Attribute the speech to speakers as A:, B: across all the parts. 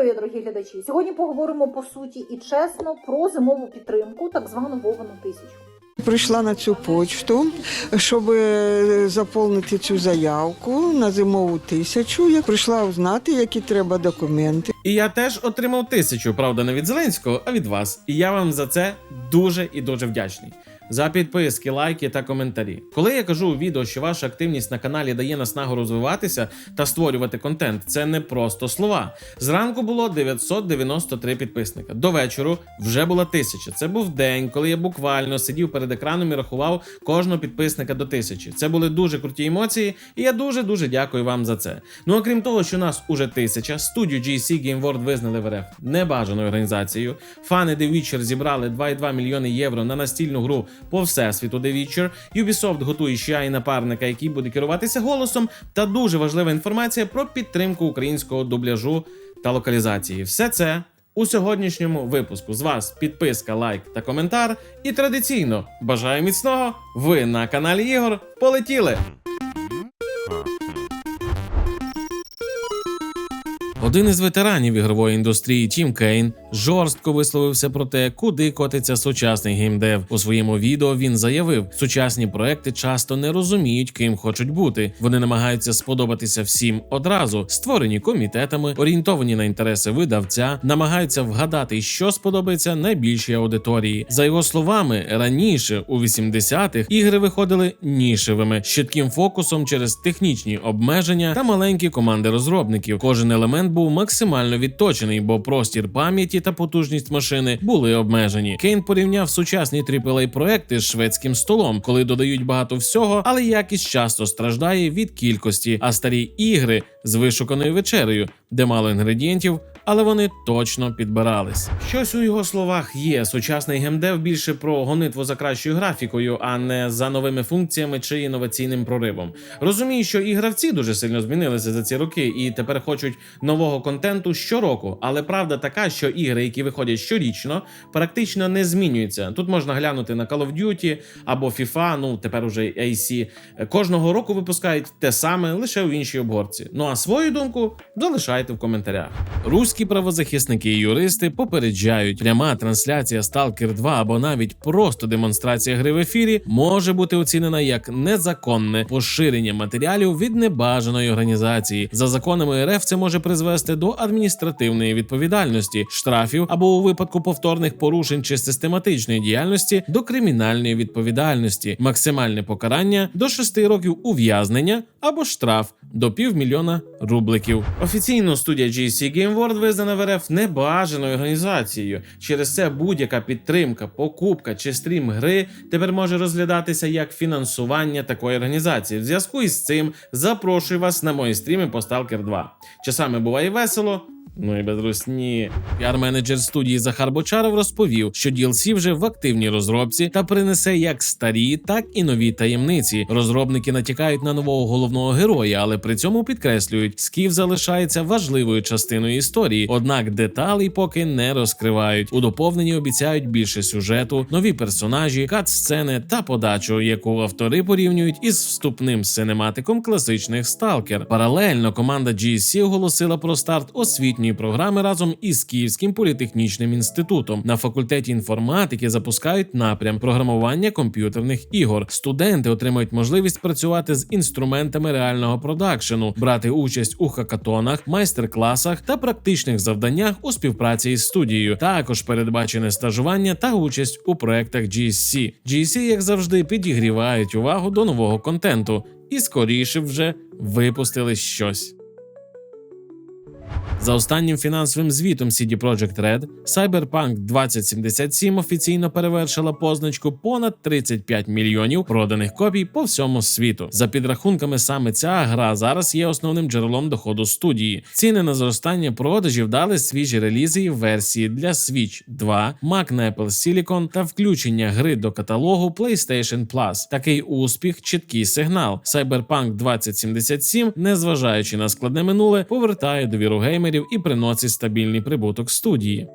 A: здоров'я, дорогі глядачі! Сьогодні поговоримо по суті і чесно про зимову підтримку, так звану Вовану тисячу.
B: Прийшла на цю почту, щоб е, заповнити цю заявку на зимову тисячу. Я прийшла узнати, які треба документи.
C: І я теж отримав тисячу, правда, не від Зеленського, а від вас. І я вам за це дуже і дуже вдячний. За підписки, лайки та коментарі. Коли я кажу у відео, що ваша активність на каналі дає наснагу розвиватися та створювати контент, це не просто слова. Зранку було 993 підписника. До вечору вже була тисяча. Це був день, коли я буквально сидів перед екраном і рахував кожного підписника до тисячі. Це були дуже круті емоції, і я дуже дуже дякую вам за це. Ну а крім того, що нас уже тисяча, студію GC Game World визнали в РФ небажаною організацією. Фани The Witcher зібрали 2,2 мільйони євро на настільну гру по всесвіту The Witcher. Ubisoft готує ще й напарника, який буде керуватися голосом. Та дуже важлива інформація про підтримку українського дубляжу та локалізації. Все це. У сьогоднішньому випуску з вас підписка, лайк та коментар. І традиційно бажаю міцного. Ви на каналі Ігор. Полетіли! Один із ветеранів ігрової індустрії Тім Кейн жорстко висловився про те, куди котиться сучасний геймдев. У своєму відео він заявив, сучасні проекти часто не розуміють, ким хочуть бути. Вони намагаються сподобатися всім одразу, створені комітетами, орієнтовані на інтереси видавця, намагаються вгадати, що сподобається найбільшій аудиторії. За його словами, раніше у 80-х ігри виходили нішевими з чітким фокусом через технічні обмеження та маленькі команди розробників. Кожен елемент був максимально відточений, бо простір пам'яті та потужність машини були обмежені. Кейн порівняв сучасні aaa проекти з шведським столом, коли додають багато всього, але якість часто страждає від кількості, а старі ігри з вишуканою вечерею, де мало інгредієнтів. Але вони точно підбирались. Щось у його словах є. Сучасний геймдев більше про гонитву за кращою графікою, а не за новими функціями чи інноваційним проривом. Розумію, що і гравці дуже сильно змінилися за ці роки і тепер хочуть нового контенту щороку. Але правда така, що ігри, які виходять щорічно, практично не змінюються. Тут можна глянути на Call of Duty або FIFA, ну тепер уже AC. Кожного року випускають те саме лише в іншій обгорці. Ну а свою думку залишайте в коментарях. Руські правозахисники і юристи попереджають, пряма трансляція Stalker 2 або навіть просто демонстрація гри в ефірі може бути оцінена як незаконне поширення матеріалів від небажаної організації. За законами РФ це може призвести до адміністративної відповідальності, штрафів або у випадку повторних порушень чи систематичної діяльності до кримінальної відповідальності, максимальне покарання до 6 років ув'язнення або штраф до півмільйона рубликів. Офіційно студія GC Game World визнана в РФ небажаною організацією. Через це будь-яка підтримка, покупка чи стрім гри тепер може розглядатися як фінансування такої організації. В зв'язку із цим запрошую вас на мої стріми по Stalker 2. Часами буває весело. Ну і без русні. Піар-менеджер студії Захар Бочаров розповів, що DLC вже в активній розробці та принесе як старі, так і нові таємниці. Розробники натякають на нового головного героя, але при цьому підкреслюють, скіф залишається важливою частиною історії, однак деталей поки не розкривають. У доповненні обіцяють більше сюжету, нові персонажі, кат-сцени та подачу, яку автори порівнюють із вступним синематиком класичних сталкер. Паралельно команда GSC оголосила про старт освітньої програми разом із Київським політехнічним інститутом. На факультеті інформатики запускають напрям програмування комп'ютерних ігор. Студенти отримають можливість працювати з інструментами реального продакшену, брати участь у хакатонах, майстер-класах та практичних завданнях у співпраці із студією. Також передбачене стажування та участь у проектах GSC. GSC, як завжди, підігрівають увагу до нового контенту і скоріше вже випустили щось. За останнім фінансовим звітом CD Projekt Red, Cyberpunk 2077 офіційно перевершила позначку понад 35 мільйонів проданих копій по всьому світу. За підрахунками, саме ця гра зараз є основним джерелом доходу студії. Ціни на зростання продажів дали свіжі релізи і версії для Switch 2, Mac на Apple Silicon та включення гри до каталогу PlayStation Plus. Такий успіх, чіткий сигнал. Cyberpunk 2077, незважаючи на складне минуле, повертає довіру геймерів і приносить стабільний прибуток студії.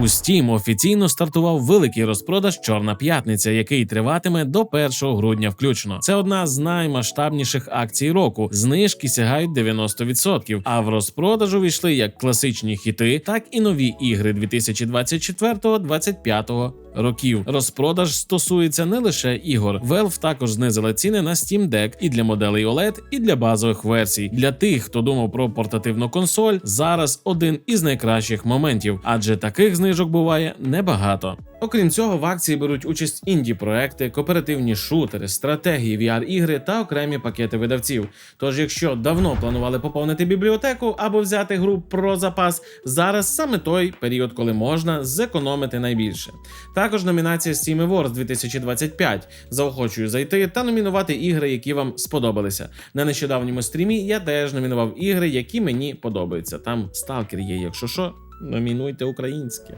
C: У Steam офіційно стартував великий розпродаж Чорна п'ятниця, який триватиме до 1 грудня включно. Це одна з наймасштабніших акцій року. Знижки сягають 90%, А в розпродажу війшли як класичні хіти, так і нові ігри 2024-2025 років. Розпродаж стосується не лише ігор. Valve також знизила ціни на Steam Deck і для моделей OLED, і для базових версій. Для тих, хто думав про портативну консоль, зараз один із найкращих моментів, адже таких знижок буває небагато. Окрім цього, в акції беруть участь інді проекти, кооперативні шутери, стратегії, VR-ігри та окремі пакети видавців. Тож, якщо давно планували поповнити бібліотеку або взяти гру про запас, зараз саме той період, коли можна зекономити найбільше. Також номінація Steam Awards 2025. Заохочую зайти та номінувати ігри, які вам сподобалися. На нещодавньому стрімі я теж номінував ігри, які мені подобаються. Там сталкер є, якщо що. Номінуйте українське.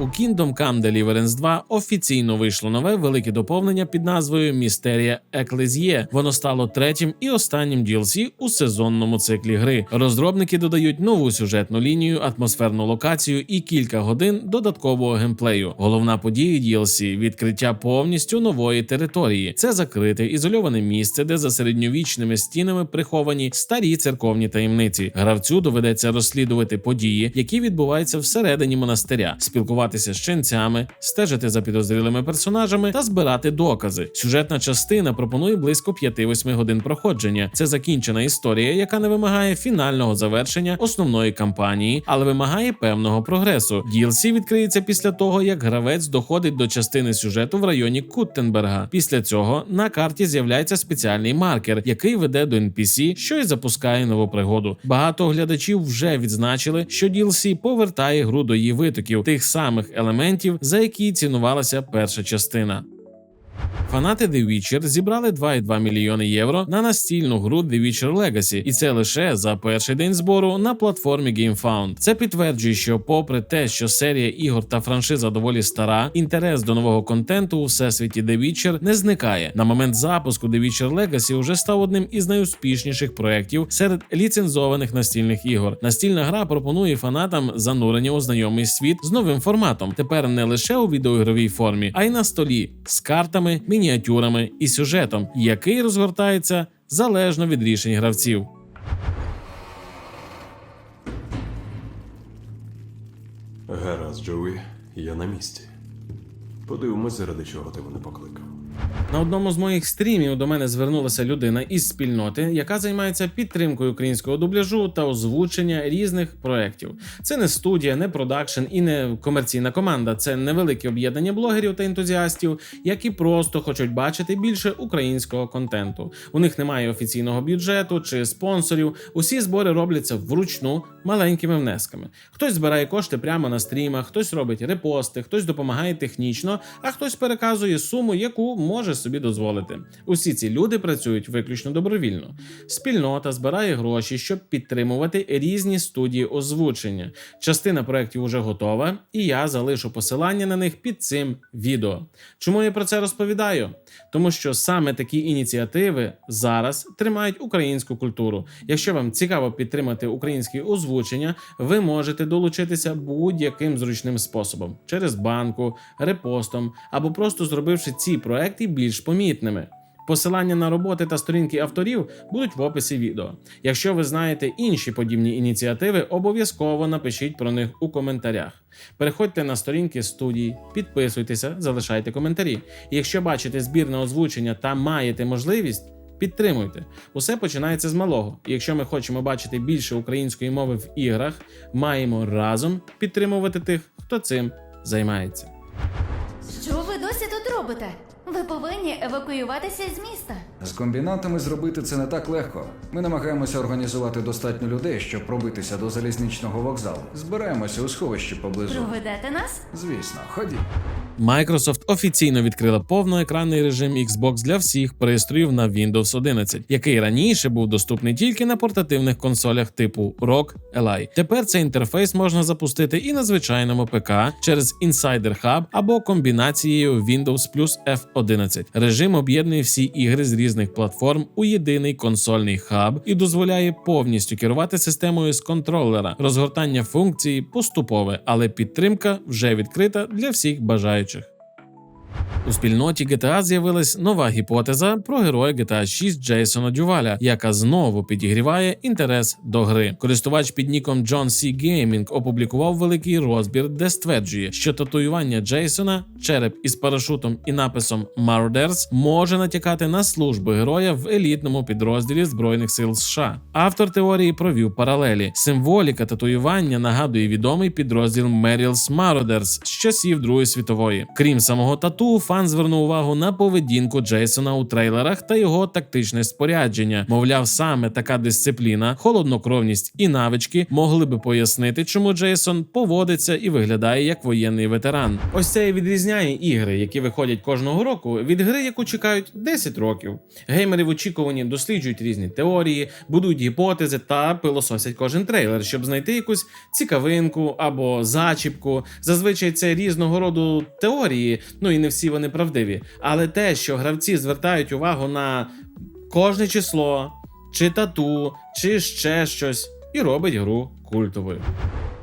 C: У Kingdom Come Deliverance 2 офіційно вийшло нове велике доповнення під назвою Містерія Еклезіє. Воно стало третім і останнім DLC у сезонному циклі гри. Розробники додають нову сюжетну лінію, атмосферну локацію і кілька годин додаткового геймплею. Головна подія DLC – відкриття повністю нової території. Це закрите ізольоване місце, де за середньовічними стінами приховані старі церковні таємниці. Гравцю доведеться розслідувати події, які відбуваються всередині монастиря, спілкуватися з ченцями, стежити за підозрілими персонажами та збирати докази. Сюжетна частина пропонує близько 5-8 годин проходження. Це закінчена історія, яка не вимагає фінального завершення основної кампанії, але вимагає певного прогресу. DLC відкриється після того, як гравець доходить до частини сюжету в районі Куттенберга. Після цього на карті з'являється спеціальний маркер, який веде до NPC, що й запускає нову пригоду. Багато глядачів вже відзначили, що DLC повертає гру до її витоків, тих самих елементів, за які цінувалася перша частина. Фанати The Witcher зібрали 2,2 мільйони євро на настільну гру The Witcher Legacy, і це лише за перший день збору на платформі GameFound. Це підтверджує, що, попри те, що серія ігор та франшиза доволі стара, інтерес до нового контенту у всесвіті The Witcher не зникає. На момент запуску The Witcher Legacy уже став одним із найуспішніших проєктів серед ліцензованих настільних ігор. Настільна гра пропонує фанатам занурення у знайомий світ з новим форматом. Тепер не лише у відеоігровій формі, а й на столі з картами, мініатюрами і сюжетом, який розгортається залежно від рішень гравців.
D: Гаразд, Джоуі, я на місці. Подивимось, заради чого ти мене покликав.
C: На одному з моїх стрімів до мене звернулася людина із спільноти, яка займається підтримкою українського дубляжу та озвучення різних проєктів. Це не студія, не продакшн і не комерційна команда. Це невелике об'єднання блогерів та ентузіастів, які просто хочуть бачити більше українського контенту. У них немає офіційного бюджету чи спонсорів. Усі збори робляться вручну маленькими внесками. Хтось збирає кошти прямо на стрімах, хтось робить репости, хтось допомагає технічно, а хтось переказує суму, яку може собі дозволити. Усі ці люди працюють виключно добровільно. Спільнота збирає гроші, щоб підтримувати різні студії озвучення. Частина проєктів уже готова, і я залишу посилання на них під цим відео. Чому я про це розповідаю? Тому що саме такі ініціативи зараз тримають українську культуру. Якщо вам цікаво підтримати українське озвучення, ви можете долучитися будь-яким зручним способом через банку, репостом або просто зробивши ці проекти більш помітними. Посилання на роботи та сторінки авторів будуть в описі відео. Якщо ви знаєте інші подібні ініціативи, обов'язково напишіть про них у коментарях. Переходьте на сторінки студії, підписуйтеся, залишайте коментарі. І якщо бачите збір на озвучення та маєте можливість, підтримуйте. Усе починається з малого. І якщо ми хочемо бачити більше української мови в іграх, маємо разом підтримувати тих, хто цим займається.
E: Що ви досі тут робите? Ви повинні евакуюватися з міста.
F: З комбінатами зробити це не так легко. Ми намагаємося організувати достатньо людей, щоб пробитися до залізничного вокзалу. Збираємося у сховищі поблизу.
E: Проведете нас?
F: Звісно, ходіть.
C: Microsoft офіційно відкрила повноекранний режим Xbox для всіх пристроїв на Windows 11, який раніше був доступний тільки на портативних консолях типу ROG Ally. Тепер цей інтерфейс можна запустити і на звичайному ПК через Insider Hub або комбінацією Windows плюс F11. Режим об'єднує всі ігри з різних платформ у єдиний консольний хаб і дозволяє повністю керувати системою з контролера. Розгортання функції поступове, але підтримка вже відкрита для всіх бажаючих. У спільноті GTA з'явилась нова гіпотеза про героя GTA 6 Джейсона Дюваля, яка знову підігріває інтерес до гри. Користувач під ніком John C. Gaming опублікував великий розбір, де стверджує, що татуювання Джейсона, череп із парашутом і написом Marauders може натякати на службу героя в елітному підрозділі збройних сил США. Автор теорії провів паралелі. Символіка татуювання нагадує відомий підрозділ Merrill's Marauders з часів Другої світової. Крім самого тату, фан звернув увагу на поведінку Джейсона у трейлерах та його тактичне спорядження. Мовляв, саме така дисципліна, холоднокровність і навички могли би пояснити, чому Джейсон поводиться і виглядає як воєнний ветеран. Ось це і відрізняє ігри, які виходять кожного року, від гри, яку чекають 10 років. Геймери в очікуванні досліджують різні теорії, будують гіпотези та пилососять кожен трейлер, щоб знайти якусь цікавинку або зачіпку. Зазвичай це різного роду теорії, ну і не всі вони правдиві. Але те, що гравці звертають увагу на кожне число, чи тату, чи ще щось, і робить гру культовою.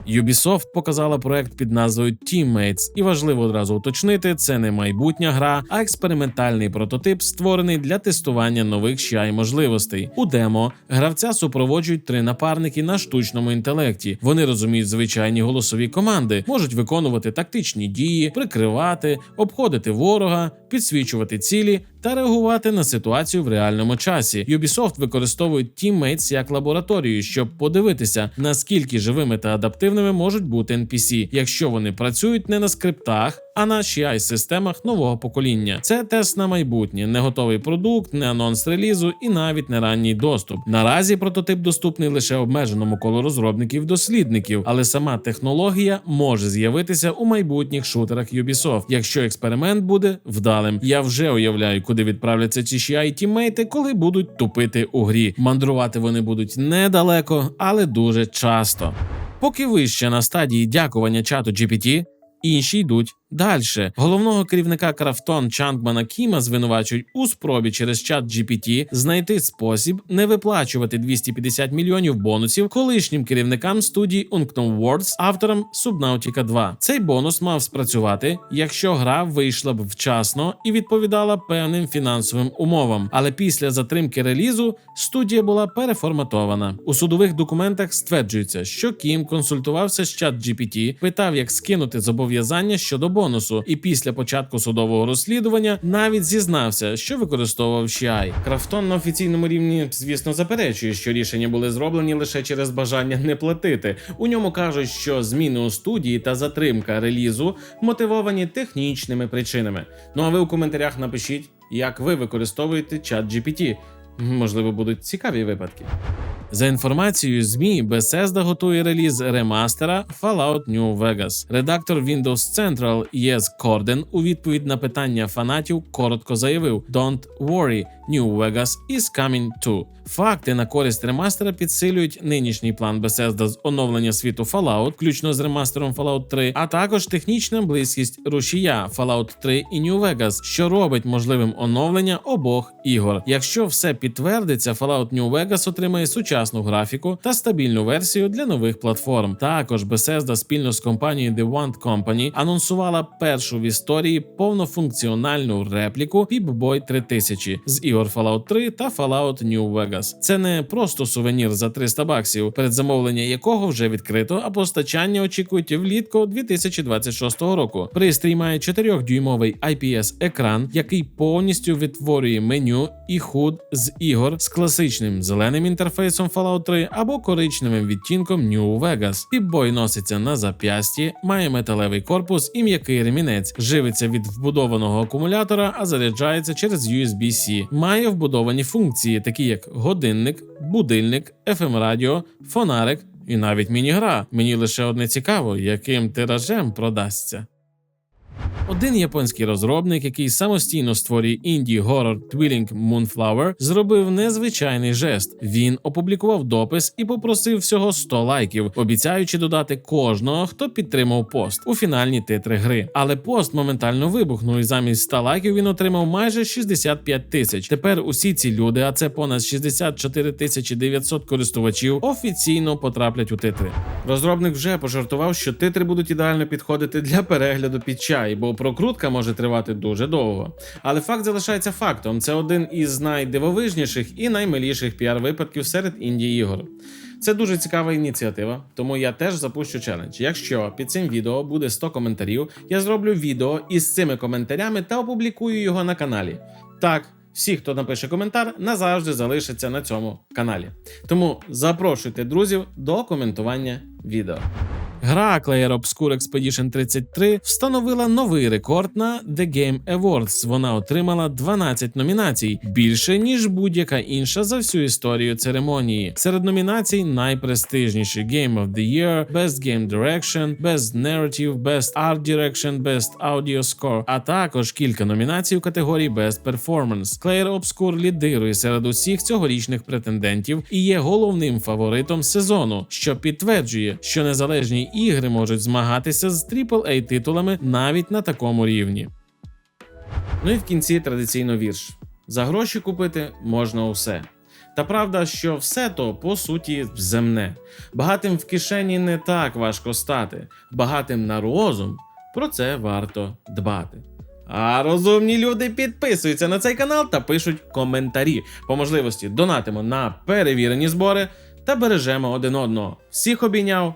C: Ubisoft показала проект під назвою Teammates, і важливо одразу уточнити, це не майбутня гра, а експериментальний прототип, створений для тестування нових щай можливостей. У демо гравця супроводжують три напарники на штучному інтелекті. Вони розуміють звичайні голосові команди, можуть виконувати тактичні дії, прикривати, обходити ворога, підсвічувати цілі та реагувати на ситуацію в реальному часі. Ubisoft використовують Teammates як лабораторію, щоб подивитися, наскільки живими та адаптивними можуть бути NPC, якщо вони працюють не на скриптах, а на ci системах нового покоління. Це тест на майбутнє, не готовий продукт, не анонс релізу і навіть не ранній доступ. Наразі прототип доступний лише обмеженому колу розробників-дослідників, але сама технологія може з'явитися у майбутніх шутерах Ubisoft, якщо експеримент буде вдалим. Я вже уявляю, куди відправляться ці ci тіммейти, коли будуть тупити у грі. Мандрувати вони будуть недалеко, але дуже часто. Поки ви ще на стадії дякування чату GPT, інші йдуть далі. Головного керівника Крафтон Чангмана Кіма звинувачують у спробі через чат GPT знайти спосіб не виплачувати 250 мільйонів бонусів колишнім керівникам студії Unknown Worlds, авторам Subnautica 2. Цей бонус мав спрацювати, якщо гра вийшла б вчасно і відповідала певним фінансовим умовам. Але після затримки релізу студія була переформатована. У судових документах стверджується, що Кім консультувався з чат GPT, питав, як скинути зобов'язання щодо бонусу, і після початку судового розслідування навіть зізнався, що використовував Шіай. Крафтон на офіційному рівні, звісно, заперечує, що рішення були зроблені лише через бажання не платити. У ньому кажуть, що зміни у студії та затримка релізу мотивовані технічними причинами. Ну а ви у коментарях напишіть, як ви використовуєте чат GPT. Можливо, будуть цікаві випадки. За інформацією ЗМІ, Bethesda готує реліз ремастера Fallout New Vegas. Редактор Windows Central Єс Корден у відповідь на питання фанатів коротко заявив: Don't worry, New Vegas is coming too. Факти на користь ремастера підсилюють нинішній план Bethesda з оновлення світу Fallout, включно з ремастером Fallout 3, а також технічна близькість рушія Fallout 3 і New Vegas, що робить можливим оновлення обох ігор. Якщо все підтвердиться, Fallout New Vegas отримає сучасну графіку та стабільну версію для нових платформ. Також Bethesda спільно з компанією The Want Company анонсувала першу в історії повнофункціональну репліку Pip-Boy 3000 з ігор Fallout 3 та Fallout New Vegas. Це не просто сувенір за 300 баксів, передзамовлення якого вже відкрито, а постачання очікують влітку 2026 року. Пристрій має 4-дюймовий IPS екран, який повністю відтворює меню і худ з ігор з класичним зеленим інтерфейсом Fallout 3 або коричневим відтінком New Vegas. Піп-бой носиться на зап'ясті, має металевий корпус і м'який ремінець, живиться від вбудованого акумулятора, а заряджається через USB-C. Має вбудовані функції, такі як годинник, будильник, FM радіо, фонарик і навіть міні-гра. Мені лише одне цікаво, яким тиражем продасться. Один японський розробник, який самостійно створює інді горор Twilling Moonflower, зробив незвичайний жест. Він опублікував допис і попросив всього 100 лайків, обіцяючи додати кожного, хто підтримав пост у фінальні титри гри. Але пост моментально вибухнув, і замість 100 лайків він отримав майже 65 тисяч. Тепер усі ці люди, а це понад 64 тисячі 900 користувачів, офіційно потраплять у титри. Розробник вже пожартував, що титри будуть ідеально підходити для перегляду під чай, бо прокрутка може тривати дуже довго. Але факт залишається фактом: це один із найдивовижніших і наймиліших піар-випадків серед інді ігор. Це дуже цікава ініціатива, тому я теж запущу челендж. Якщо під цим відео буде 100 коментарів, я зроблю відео із цими коментарями та опублікую його на каналі. Так, всі, хто напише коментар, назавжди залишаться на цьому каналі. Тому запрошуйте друзів до коментування відео. Гра Clair Obscure Expedition 33 встановила новий рекорд на The Game Awards. Вона отримала 12 номінацій, більше ніж будь-яка інша за всю історію церемонії. Серед номінацій найпрестижніші Game of the Year, Best Game Direction, Best Narrative, Best Art Direction, Best Audio Score, а також кілька номінацій у категорії Best Performance. Clair Obscure лідирує серед усіх цьогорічних претендентів і є головним фаворитом сезону, що підтверджує, що незалежні ігри можуть змагатися з aaa титулами навіть на такому рівні. Ну і в кінці традиційно вірш: за гроші купити можна усе. Та правда, що все то по суті земне. Багатим в кишені не так важко стати, багатим на розум про це варто дбати. А розумні люди підписуються на цей канал та пишуть коментарі. По можливості донатимо на перевірені збори та бережемо один одного. Всіх обійняв